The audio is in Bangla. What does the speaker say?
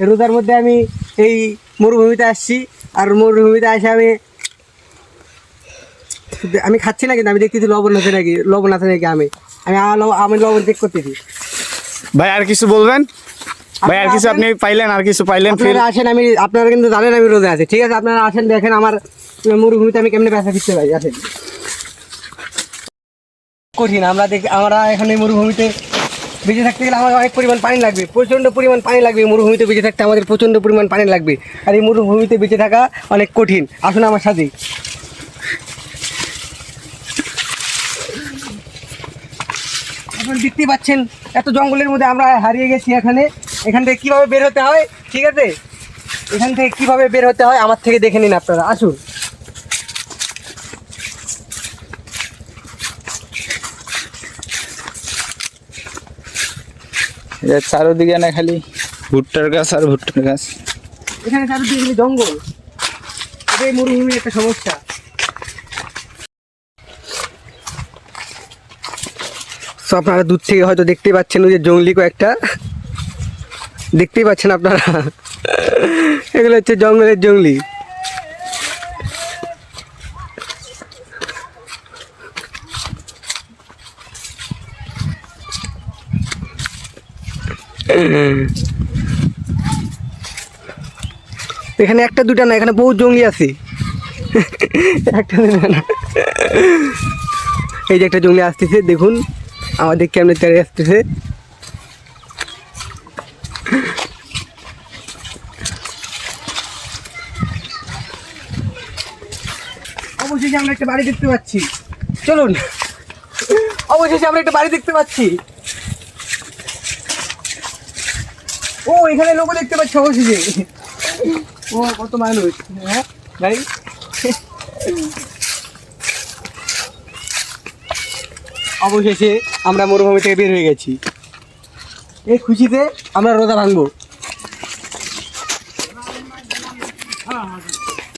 রোজার মধ্যে আমি এই মরুভূমিতে আসছি আর মরুভূমিতে এসে আমি আমি খাচ্ছি না? কিন্তু আমি দেখতেছি লবণ আছে নাকি? লবণ আছে নাকি আমি? আমি আমি লবণ চেক করতেছি। ভাই আর কিছু বলবেন? ভাই আর কিছু আপনি পাইলেন আর কিছু পাইলেন ফির আপনারা আসেন আমি আপনারা কিন্তু জানেন আমি রোজা আছি। ঠিক আছে আপনারা আসেন দেখেন আমার মরুভূমিতে আমি কেমনে ব্যবসা ফিরতে পারি আসেন। কঠিন আমরা দেখি আমরা এখানে মরুভূমিতে বেঁচে থাকতে গেলে আমাদের অনেক পরিমাণ পানি লাগবে। প্রচণ্ড পরিমাণ পানি লাগবে মরুভূমিতে বেঁচে থাকতে, আমাদের প্রচণ্ড পরিমাণ পানি লাগবে। আর এই মরুভূমিতে বেঁচে থাকা অনেক কঠিন। আসুন আমার সাথে। আপনারা দেখতেই পাচ্ছেন, এত জঙ্গলের মধ্যে আমরা হারিয়ে গেছি এখানে। এখান থেকে কীভাবে বের হতে হয়? ঠিক আছে? এখান থেকে কীভাবে বের হতে হয়? আমার থেকে দেখে নিন আপনারা। আসুন। এর চারোদিকে না খালি ভুট্টার গাছ আর ভুট্টার গাছ। এখানে চারিদিকে খালি জঙ্গল। এটাই মরুভূমির একটা সমস্যা। তো আপনারা দূর থেকে হয়তো দেখতেই পাচ্ছেন ওই যে জঙ্গলি কয়েকটা। দেখতেই পাচ্ছেন আপনারা। এগুলো হচ্ছে জঙ্গলের জঙ্গলি। এখানে একটা দুটা না, এখানে বহু জঙ্গলি আছে। একটা দুটা না। এই যে একটা জঙ্গলি আসতেছে, দেখুন, আমাদের কেমনে তেড়ে আসতেছে। অবশেষে আমরা একটা বাড়ি দেখতে পাচ্ছি। চলুন। অবশেষে আমরা একটা বাড়ি দেখতে পাচ্ছি। ও, এখানে লোক দেখতে পাচ্ছ অবশেষে ও, কত মানুষ হ্যাঁ? ভাই? অবশেষে আমরা মরুভূমি থেকে বের হয়ে গেছি। এই খুশিতে আমরা রোদা ভাঙবো।